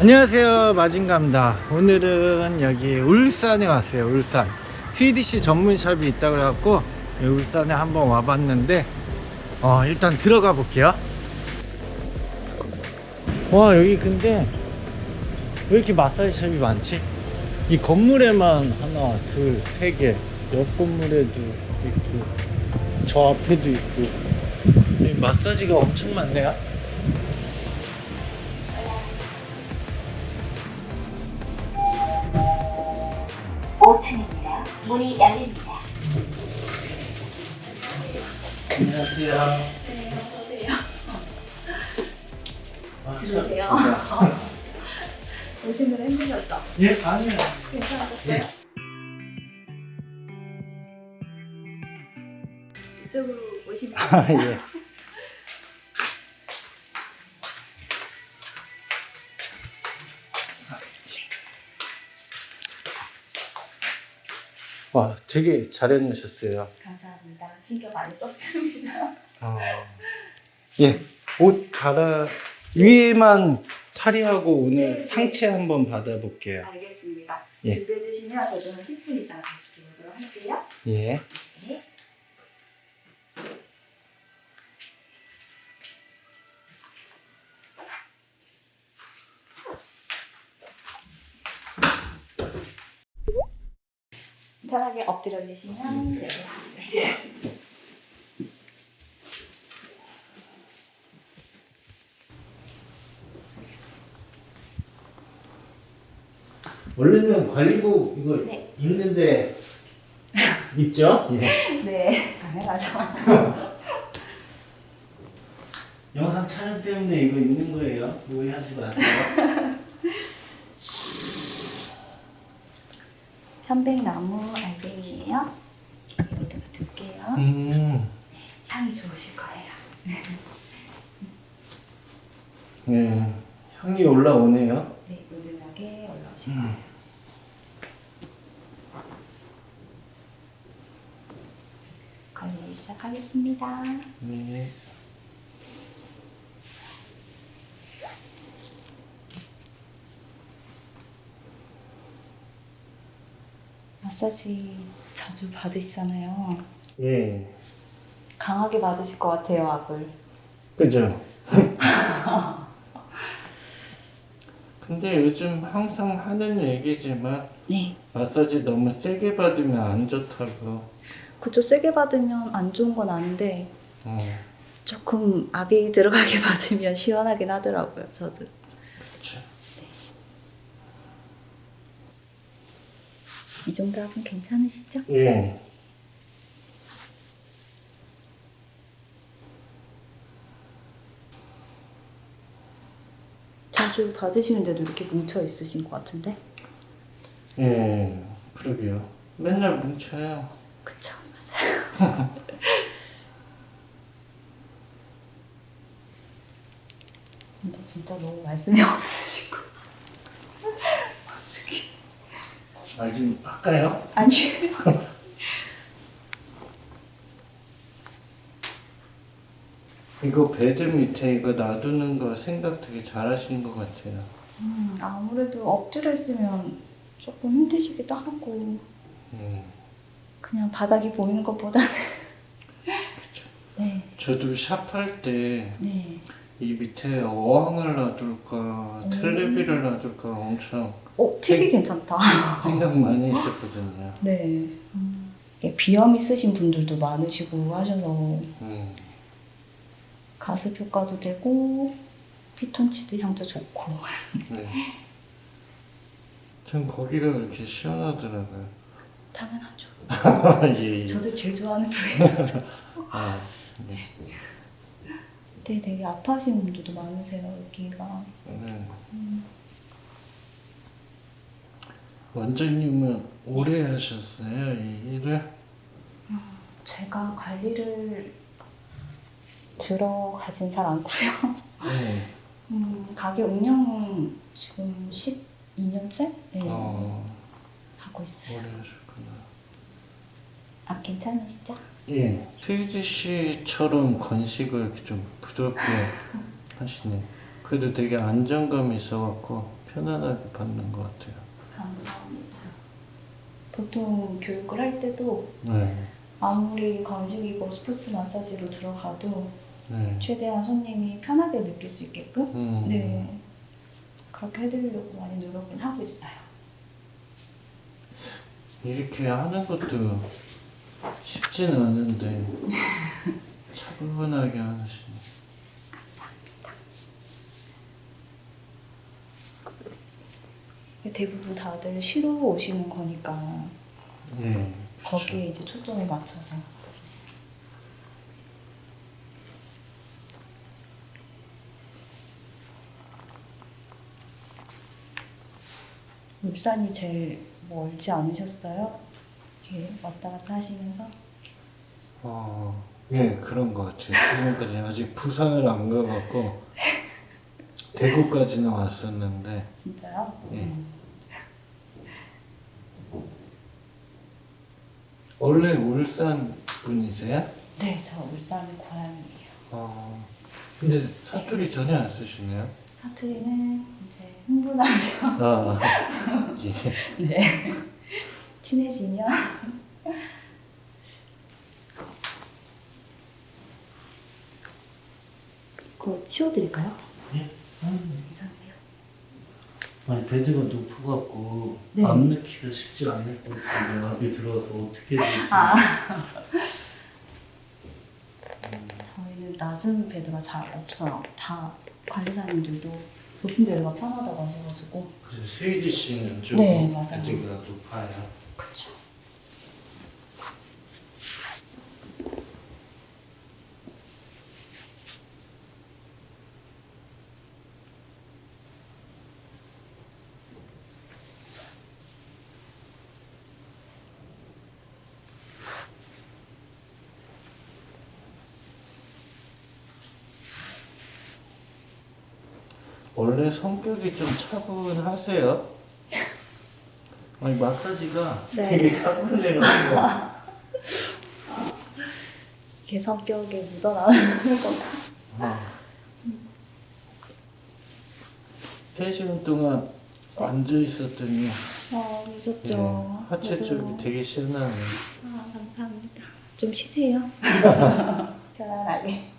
안녕하세요. 마진갑니다. 오늘은 여기 울산에 왔어요 울산. 스위디시 전문샵이 있다고 해갖고 울산에 한번 와봤는데 어 일단 들어가 볼게요. 와 여기 근데 왜 이렇게 마사지 샵이 많지? 이 건물에만 하나 둘세개옆 건물에도 있고 저 앞에도 있고. 마사지가 엄청 많네요 문이 열립니다. 안녕하세요 들으세요? 오신 걸 힘드셨죠? 예 아니요 괜찮으셨어요? 이쪽으로 오시면 아, 예. 와, 되게 잘 해놓으셨어요. 감사합니다. 신경 많이 썼습니다. 어. 예, 옷 갈아 위에만 탈의하고 오늘 네. 상체 한번 받아볼게요. 알겠습니다. 예. 준비해 주시면 저도 한 10분 있다가 다시 들어오도록 할게요. 예. 편하게 엎드려 주시면 네. 원래는 관리복 이거 네. 입는데 입죠? 예. 네, 당연하죠. 영상 촬영 때문에 이거 입는 거예요. 오해하지 마세요. 편백나무 알갱이에요. 이렇게 둘게요. 음. 향이 좋으실 거예요. 네. 향이 올라오네요. 네, 은은하게 올라오실 음. 거예요. 관리 시작하겠습니다. 네. 마사지 자주 받으시잖아요. 예. 강하게 받으실 것 같아요, 악을. 그죠? 근데 요즘 항상 하는 얘기지만 네. 마사지 너무 세게 받으면 안 좋다고. 그쵸, 세게 받으면 안 좋은 건 아닌데, 어. 조금 압이 들어가게 받으면 시원하긴 하더라고요, 저도. 그쵸. 이 정도 압은 괜찮으시죠? 예. 자주 받으시는데도 이렇게 뭉쳐 있으신 것 같은데? 예. 그러게요. 맨날 뭉쳐요. 그쵸, 맞아요. 근데 진짜 너무 말씀이 없으시고. 어떡해. 말 좀 할까요? 아니. 이거 베드 밑에 이거 놔두는 거 생각 되게 잘 하신 것 같아요. 음, 아무래도 엎드려 있으면 조금 힘드시기도 하고, 음. 그냥 바닥이 보이는 것보다는. 네, 저도 샵할 때 이 네. 밑에 어항을 놔둘까 음. 텔레비를 놔둘까 엄청 어, TV 괜찮다. 생각 많이 했었거든요. 네. 음, 이게 비염 있으신 분들도 많으시고 하셔서 음. 가습 효과도 되고 피톤치드 향도 좋고 네. 전 거기가 그렇게 시원하더라고요. 당연하죠. 예, 예. 저도 제일 좋아하는 부위예요. 아, 네. 되게 되게 아파하시는 분들도 많으세요 여기가. 네. 음, 원장님은 오래 하셨어요 이 일을? 제가 관리를 들어가진 잘 않고요. 네. 음, 가게 운영은 지금 12년째 네, 어, 하고 있어요. 오래 하셨구나. 아 괜찮으시죠? 예. 트위지 씨처럼 건식을 이렇게 좀 부드럽게 하시네. 그래도 되게 안정감이 있어갖고 편안하게 받는 것 같아요. 보통 교육을 할 때도 네. 아무리 건식이고 스포츠 마사지로 들어가도 네. 최대한 손님이 편하게 느낄 수 있게끔 음. 네 그렇게 해드리려고 많이 노력은 하고 있어요. 이렇게 하는 것도 쉽지는 않은데 차분하게 하시네. 감사합니다. 대부분 다들 쉬러 오시는 거니까 네. 거기에 이제 초점을 맞춰서 울산이 제일 멀지 않으셨어요? 이렇게 왔다 갔다 하시면서 어, 예, 그런 것 같아요. 지금까지 아직 부산을 안 가갖고 대구까지는 왔었는데 진짜요? 예. 음. 원래 울산 분이세요? 네, 저 울산 고향이에요. 어, 근데 사투리 전혀 안 쓰시네요? 사투리는 이제 흥분하면 아, 예. 네. 친해지면 그거 치워드릴까요? 예? 음. 아니 베드가 높아갖고 네. 안 넣기가 쉽지 않을 것 같은데 압이 들어서 어떻게 될지 아. 저희는 낮은 베드가 잘 없어요. 다 관리사님들도 높은 베드가 편하다고 하셔가지고 그래서 스위디 씨는 좀 네, 맞아요. 베드가 높아요 그쵸. 원래 성격이 좀 차분하세요? 아니 마사지가 네. 되게 차분해가지고 이게 성격에 묻어나는 거다. 아. 3시간 동안 앉아 있었더니 아, 늦었죠. 예, 하체 맞아요. 쪽이 되게 시원하네 아, 감사합니다. 좀 쉬세요. 편안하게.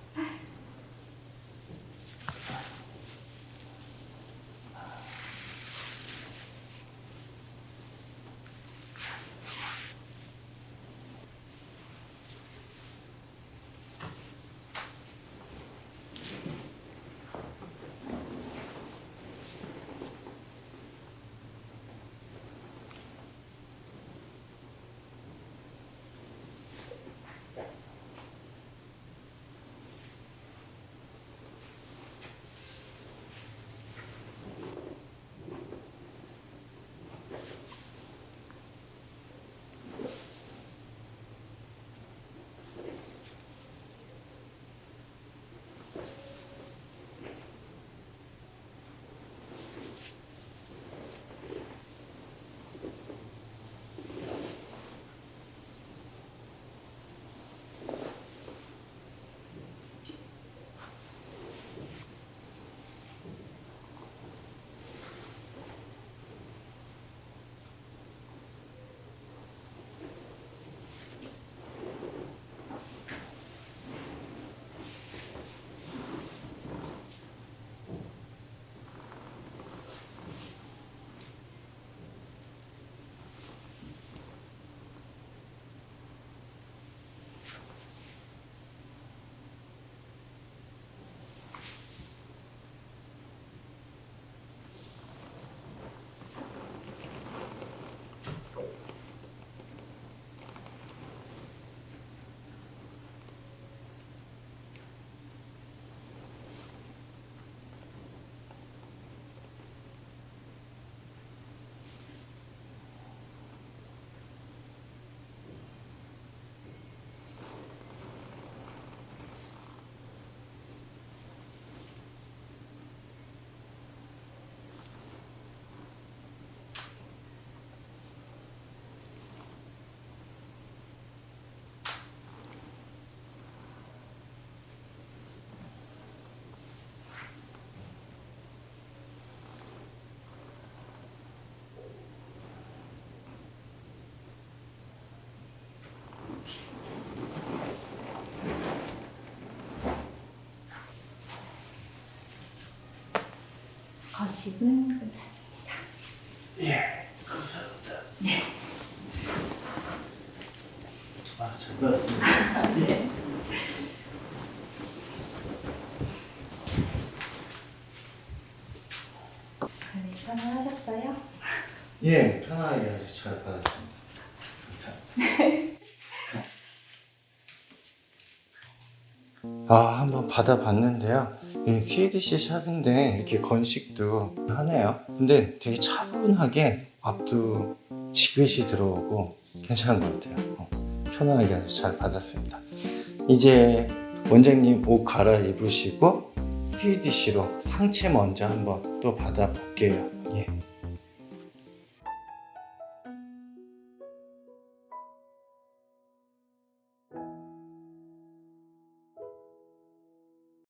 거식은 끝났습니다. 예, 감사합니다. 네. 아, 잘 받았습니다. 네. 관리 편안하셨어요? 예, 편하게 아주 잘 받았습니다. 감사합니다. 아, 한번 받아봤는데요. 이 CDC 샵인데 이렇게 건식도 하네요. 근데 되게 차분하게 앞도 지그시 들어오고 괜찮은 것 같아요. 어, 편안하게 잘 받았습니다. 이제 원장님 옷 갈아입으시고 CDC로 상체 먼저 한번 또 받아볼게요. 예.